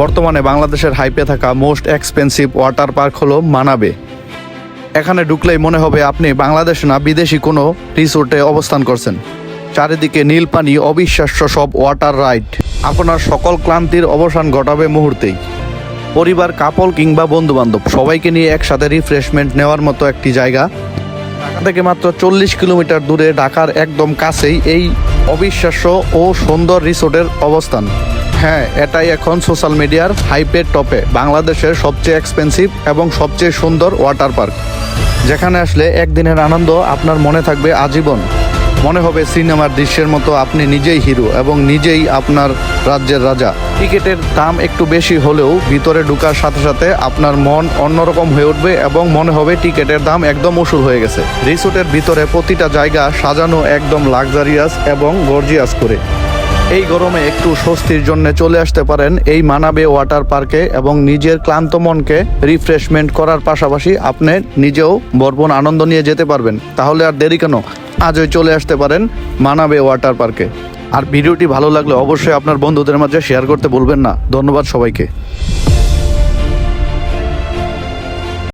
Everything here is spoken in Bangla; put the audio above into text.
বর্তমানে বাংলাদেশের হাইপে থাকা মোস্ট এক্সপেন্সিভ ওয়াটার পার্ক হলো মানাবে। এখানে ঢুকলেই মনে হবে আপনি বাংলাদেশ না বিদেশি কোনো রিসোর্টে অবস্থান করছেন। চারিদিকে নীল পানি অবিশ্বাস্য সব ওয়াটার রাইড। আপনার সকল ক্লান্তির অবসান ঘটাবে মুহূর্তেই। পরিবার, কাপল কিংবা বন্ধু বান্ধব সবাইকে নিয়ে একসাথে রিফ্রেশমেন্ট নেওয়ার মতো একটি জায়গা। ঢাকা থেকে মাত্র চল্লিশ কিলোমিটার দূরে ঢাকার একদম কাছেই এই অবিশ্বাস্য ও সুন্দর রিসোর্টের অবস্থান। হ্যাঁ এটাই এখন সোশ্যাল মিডিয়ার হাইপের টপে, বাংলাদেশের সবচেয়ে এক্সপেন্সিভ এবং সবচেয়ে সুন্দর ওয়াটার পার্ক যেখানে আসলে একদিনের আনন্দ আপনার মনে থাকবে আজীবন। মনে হবে সিনেমার দৃশ্যের মতো আপনি নিজেই হিরো এবং নিজেই আপনার রাজ্যের রাজা। টিকিটের দাম একটু বেশি হলেও ভিতরে ঢোকার সাথে সাথে আপনার মন অন্যরকম হয়ে উঠবে এবং মনে হবে টিকিটের দাম একদম উসুল হয়ে গেছে। রিসোর্টের ভিতরে প্রতিটা জায়গা সাজানো একদম লাক্সারিয়াস এবং গর্জিয়াস করে। এই গরমে একটু স্বস্তির জন্য চলে আসতে পারেন এই মানাবে ওয়াটার পার্কে এবং নিজের ক্লান্ত মনকে রিফ্রেশমেন্ট করার পাশাপাশি আপনি নিজেও বর্বন আনন্দ নিয়ে যেতে পারবেন। তাহলে আর দেরি কেন? আজই চলে আসতে পারেন মানাবে ওয়াটার পার্কে। আর ভিডিওটি ভালো লাগলে অবশ্যই আপনার বন্ধুদের মাঝে শেয়ার করতে বলবেন না। ধন্যবাদ সবাইকে।